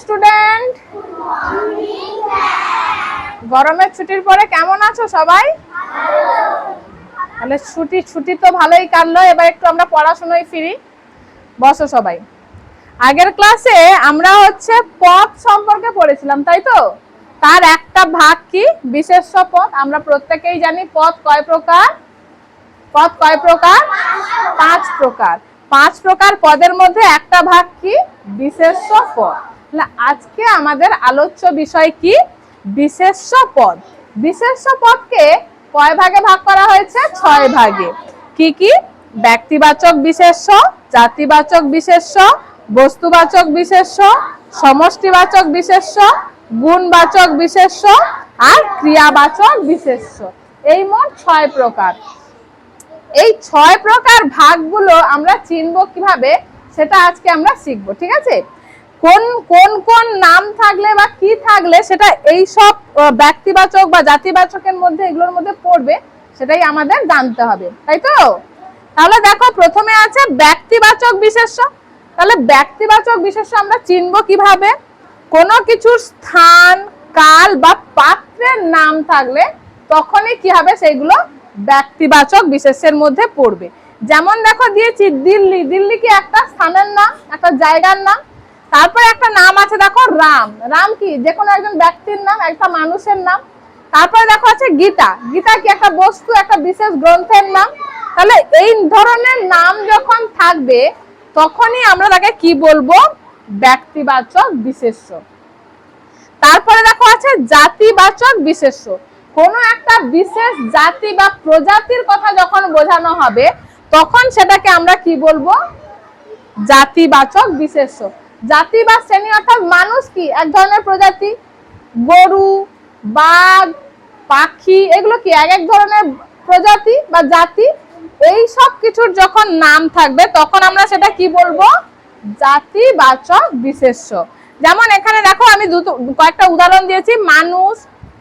Student গরমের ছুটির পরে কেমন আছো সবাই? তাহলে ছুটি ছুটি তো ভালোই কাটলো, এবার একটু আমরা পড়াশোনায় ফিরি। বসো সবাই। আগের ক্লাসে আমরা হচ্ছে পদ সম্পর্কে পড়েছিলাম, তাই তো? তার একটা ভাগ কি? বিশেষ্য পদ আমরা প্রত্যেকেই জানি পথ কয় প্রকার? পদ কয় প্রকার? পাঁচ প্রকার। পাঁচ প্রকার পদের মধ্যে একটা ভাগ কি? বিশেষ্য পদ তাহলে আজকে আমাদের আলোচ্য বিষয় কি? বিশেষ্য পদ বিশেষ্য পদকে কয় ভাগে ভাগ করা হয়েছে? ছয় ভাগে। কি কি? ব্যক্তিবাচক বিশেষ্য, জাতিবাচক বিশেষ্য, বস্তুবাচক বিশেষ্য, সমষ্টিবাচক বিশেষ্য, গুণবাচক বিশেষ্য আর ক্রিয়াবাচক বিশেষ্য। এই মোট ছয় প্রকার। এই ছয় প্রকার ভাগগুলো আমরা চিনব কীভাবে, সেটা আজকে আমরা শিখব, ঠিক আছে? কোন কোন কোন নাম থাকলে বা কি থাকলে সেটা এই সব ব্যক্তিবাচক বা জাতিবাচকের মধ্যে, এগুলোর মধ্যে পড়বে, সেটাই আমাদের জানতে হবে, তাই তো? তাহলে দেখো, প্রথমে আছে ব্যক্তিবাচক বিশেষ্য। তাহলে ব্যক্তিবাচক বিশেষ্য আমরা চিনব কীভাবে? কোনো কিছুর স্থান, কাল বা পাত্রের নাম থাকলে তখনই কি হবে? সেইগুলো ব্যক্তিবাচক বিশেষের মধ্যে পড়বে। যেমন দেখো, দিয়েছি দিল্লি। দিল্লি কি একটা স্থানের নাম, একটা জায়গার নাম? আছে দেখো রাম। রাম কি? যে কোনো একজন ব্যক্তির নাম, একটা মানুষের নাম। তারপরে দেখো আছে গীতা। গীতা কি একটা বস্তু, একটা বিশেষ গ্রন্থের নাম? তাহলে এই ধরনের নাম যখন থাকবে, তখনই আমরা তাকে কি বলব? ব্যক্তিবাচক বিশেষ্য। তারপরে দেখো আছে জাতিবাচক বিশেষ্য। কোন একটা বিশেষ জাতি বা প্রজাতির কথা যখন বোঝানো হবে, তখন সেটাকে আমরা কি বলব? জাতিবাচক বিশেষ্য। জাতি বা শ্রেণি অর্থাৎ মানুষ কি? এক ধরনের প্রজাতি, গরু, বাঘ, পাখি, এগুলো কি? এক এক ধরনের প্রজাতি বা জাতি। এই সব কিছুর যখন নাম থাকবে, তখন আমরা সেটা কি বলব? জাতি জাতিবাচক বিশেষ্য। যেমন এখানে দেখো, আমি দুটো, কয়েকটা উদাহরণ দিয়েছি। মানুষ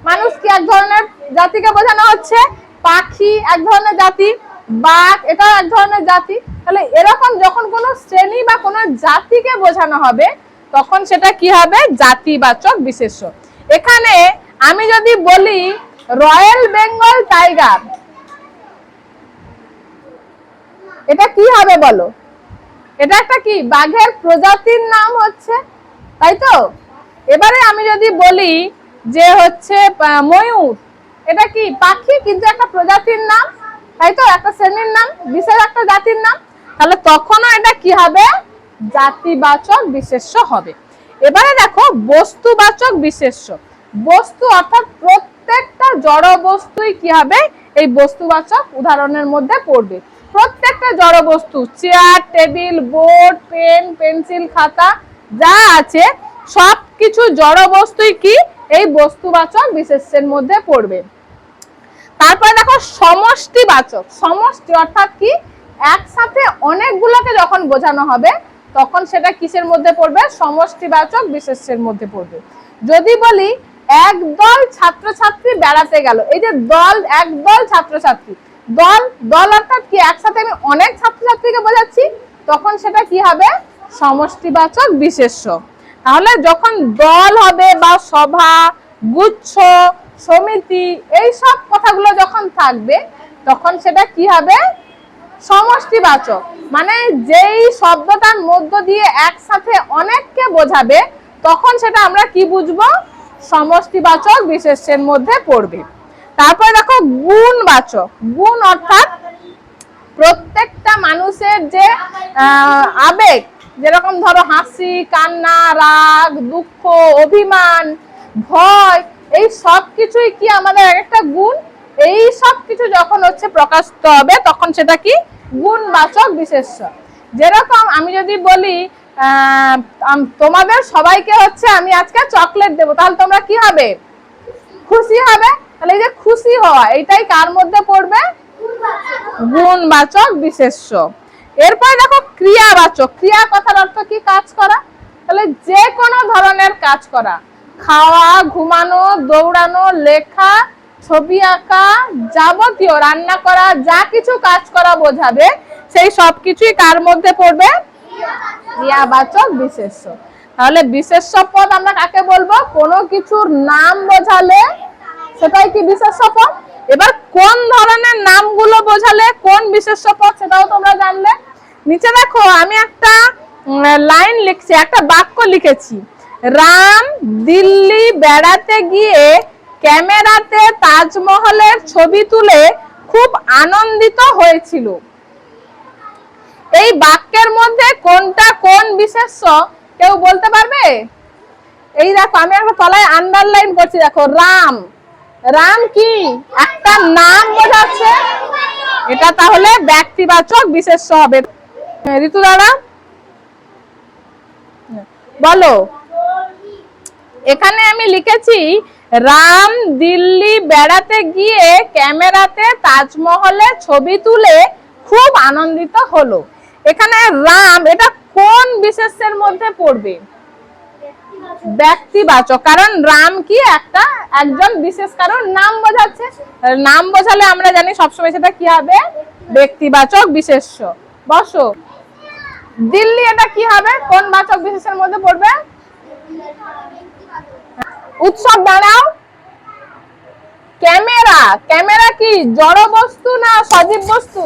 মানুষ কি এক ধরনের জাতিকে বোঝানো হচ্ছে? পাখি এক ধরনের জাতি, বাঘ এটাও এক ধরনের জাতি। তাহলে এরকম যখন কোনো শ্রেণি বা কোনো জাতিকে বোঝানো হবে, তখন সেটা কি হবে? জাতিবাচক বিশেষ্য। এখানে আমি যদি বলি রয়্যাল বেঙ্গল টাইগার, এটা কি হবে বলো? এটা একটা কি? বাঘের প্রজাতির নাম হচ্ছে, তাই তো? এবারে আমি যদি বলি যে হচ্ছে ময়ূর, এটা কি? পাখি, কিন্তু একটা প্রজাতির নাম, তাই তো? একটা শ্রেণির নাম, বিশেষ একটা জাতির নাম। তাহলে তখনও এটা কি হবে? জাতিবাচক বিশেষ্য হবে। এবারে দেখো, বস্তুবাচক বিশেষ্য। বস্তু অর্থাৎ প্রত্যেকটা জড় বস্তুই কি হবে? এই বস্তুবাচক উদাহরণের মধ্যে পড়বে। প্রত্যেকটা জড় বস্তু, chair, table, board, pen, pencil, খাতা, যা আছে সব কিছু জড় বস্তুই কি? এই বস্তুবাচক বিশেষের মধ্যে পড়বে। তারপরে দেখো, সমষ্টিবাচক। সমষ্টি অর্থাৎ কি? একসাথে অনেকগুলোকে যখন বোঝানো হবে, তখন সেটা কিসের মধ্যে পড়বে? সমষ্টিবাচক বিশেষের মধ্যে পড়বে। যদি বলি, এক দল ছাত্রছাত্রী বেড়াতে গেল, এই যে দল, এক দল ছাত্রছাত্রী, দল দল অর্থাৎ কি একসাথে আমি অনেক ছাত্রছাত্রীকে বোঝাচ্ছি, তখন সেটা কি হবে? সমষ্টিবাচক বিশেষ্য। তাহলে যখন দল হবে বা সভা, গুচ্ছ, সমিতি এই সব কথাগুলো যখন থাকবে, তখন সেটা কি হবে? সমষ্টিবাচক। মানে যেই শব্দটার মধ্য দিয়ে একসাথে অনেককে বোঝাবে, তখন সেটা আমরা কি বুঝব? সমষ্টিবাচক বিশেষের মধ্যে পড়বে। তারপরে দেখো, গুণবাচক। গুণ অর্থাৎ প্রত্যেকটা মানুষের যে আবেগ, যেরকম ধরো হাসি, কান্না, রাগ, দুঃখ, অভিমান, ভয়, এই সব কিছুই কি আমাদের এক একটা গুণ? এই সব কিছু যখন হচ্ছে প্রকাশিত হবে, তখন সেটা কি? গুণবাচক বিশেষ্য। যেরকম আমি যদি বলি তোমাদের সবাইকে হচ্ছে আমি আজকে চকলেট দেবো, তাহলে তোমরা কি হবে? খুশি হবে? তাহলে এই যে খুশি হওয়া এটাই কার মধ্যে পড়বে? গুণবাচক বিশেষ্য। এরপর দেখো, ক্রিয়াবাচক। ক্রিয়া কথার অর্থ কি? কাজ করা। তাহলে যে কোনো ধরনের কাজ করা। খাওয়া, ঘুমানো, দৌড়ানো, লেখা ছবি আঁকা যাবতীয়, রান্না করা, যা কিছু কাজ করা বোঝাবে, সেই সব কিছুই কার মধ্যে পড়বে? ক্রিয়াবাচক বিশেষ্য। তাহলে বিশেষ্য পদ আমরা কাকে বলব? কোনো কিছুর নাম বোঝালে, সেটাই কি বিশেষ্য পদ? এবার কোন ধরনের নামগুলো বোঝালে কোন বিশেষ্য পদ, সেটাও তোমরা জানলে। নিচে দেখো, আমি একটা লাইন লিখছি, একটা বাক্য লিখেছি। রাম দিল্লি বেড়াতে গিয়ে ক্যামেরাতে তাজমহলের ছবি তুলে খুব আনন্দিত হয়েছিল। এই বাক্যের মধ্যে কোনটা কোন বিশেষ্য কেউ বলতে পারবে? এই দেখো, আমি একটা তলায় আন্ডারলাইন করছি। দেখো, রাম। রাম কি? একটা নাম বোঝাচ্ছে। এটা তাহলে ব্যক্তিবাচক বিশেষ্য হবে। ঋতু দাদা? বলো। এখানে আমি লিখেছি রাম দিল্লি বেড়াতে গিয়ে ক্যামেরাতে তাজমহলের ছবি তুলে খুব আনন্দিত হলো। এখানে রাম, এটা কোন বিশেষের মধ্যে পড়বে? ব্যক্তিবাচক, কারণ রাম কি একটা, একজন বিশেষ কারণ। নাম বোঝাচ্ছে, নাম বোঝালে আমরা জানি সবসময় সেটা কি হবে? ব্যক্তিবাচক, বিশেষ্য। বসো। দিল্লি এটা কি হবে? কোন বাচক বিশেষের মধ্যে পড়বে? উৎসব দাঁড়াও। ক্যামেরা ক্যামেরা কি জড় বস্তু না সজীব বস্তু?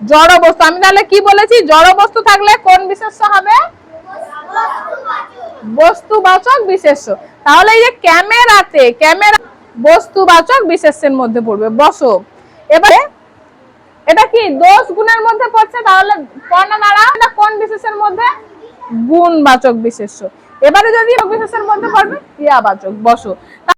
জড় বস্তু। আমি তাহলে কি বলেছি? জড় বস্তু থাকলে কোন বিশেষ্য হবে? বস্তুবাচক বিশেষ্য। তাহলে এই যে ক্যামেরাতে, ক্যামেরা বস্তুবাচক বিশেষ্যের মধ্যে পড়বে। বসো। এবারে এটা কি দোষ গুণের মধ্যে পড়ছে? তাহলে কোন বিশেষের মধ্যে? গুণবাচক বিশেষ্য। এবারে যদি বিশেষের মধ্যে পড়বে ক্রিয়াবাচক বসো।